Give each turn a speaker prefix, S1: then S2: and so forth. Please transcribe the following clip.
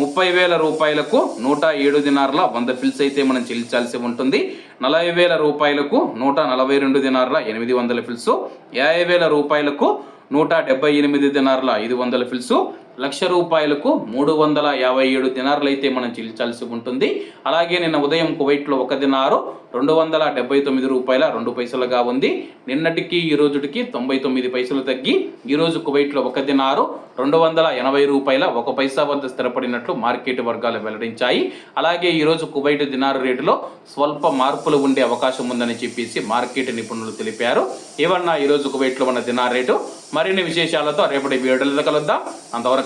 S1: ముప్పై వేల రూపాయలకు నూట ఏడు దినార్ల వంద ఫిల్స్ అయితే మనం చెల్లించాల్సి ఉంటుంది. నలభై వేల రూపాయలకు నూట నలభై రెండు దినార్ల ఎనిమిది వందల ఫిల్స్. యాభై వేల రూపాయలకు నూట డెబ్బై ఎనిమిది దినార్ల ఐదు వందల ఫిల్సు. లక్ష రూపాయలకు మూడు వందల యాభై ఏడు దినార్లు అయితే మనం చెల్లించాల్సి ఉంటుంది. అలాగే నిన్న ఉదయం కువైట్లో ఒక దినారు రెండు వందల డెబ్బై తొమ్మిది రూపాయల రెండు పైసలుగా ఉంది. నిన్నటికి ఈ రోజుటికి తొంభై తొమ్మిది పైసలు తగ్గి ఈరోజు కువైట్లో ఒక దినారు రెండు వందల ఎనభై రూపాయల ఒక పైసా వద్ద స్థిరపడినట్లు మార్కెట్ వర్గాలు వెల్లడించాయి. అలాగే ఈరోజు కువైట్ దినారు రేటులో స్వల్ప మార్పులు ఉండే అవకాశం ఉందని చెప్పేసి మార్కెట్ నిపుణులు తెలిపారు. ఏమన్నా ఈరోజు కువైట్లో ఉన్న దినార్ రేటు? మరిన్ని విశేషాలతో రేపటి వీడియోలో కలుద్దాం. అంతవరకు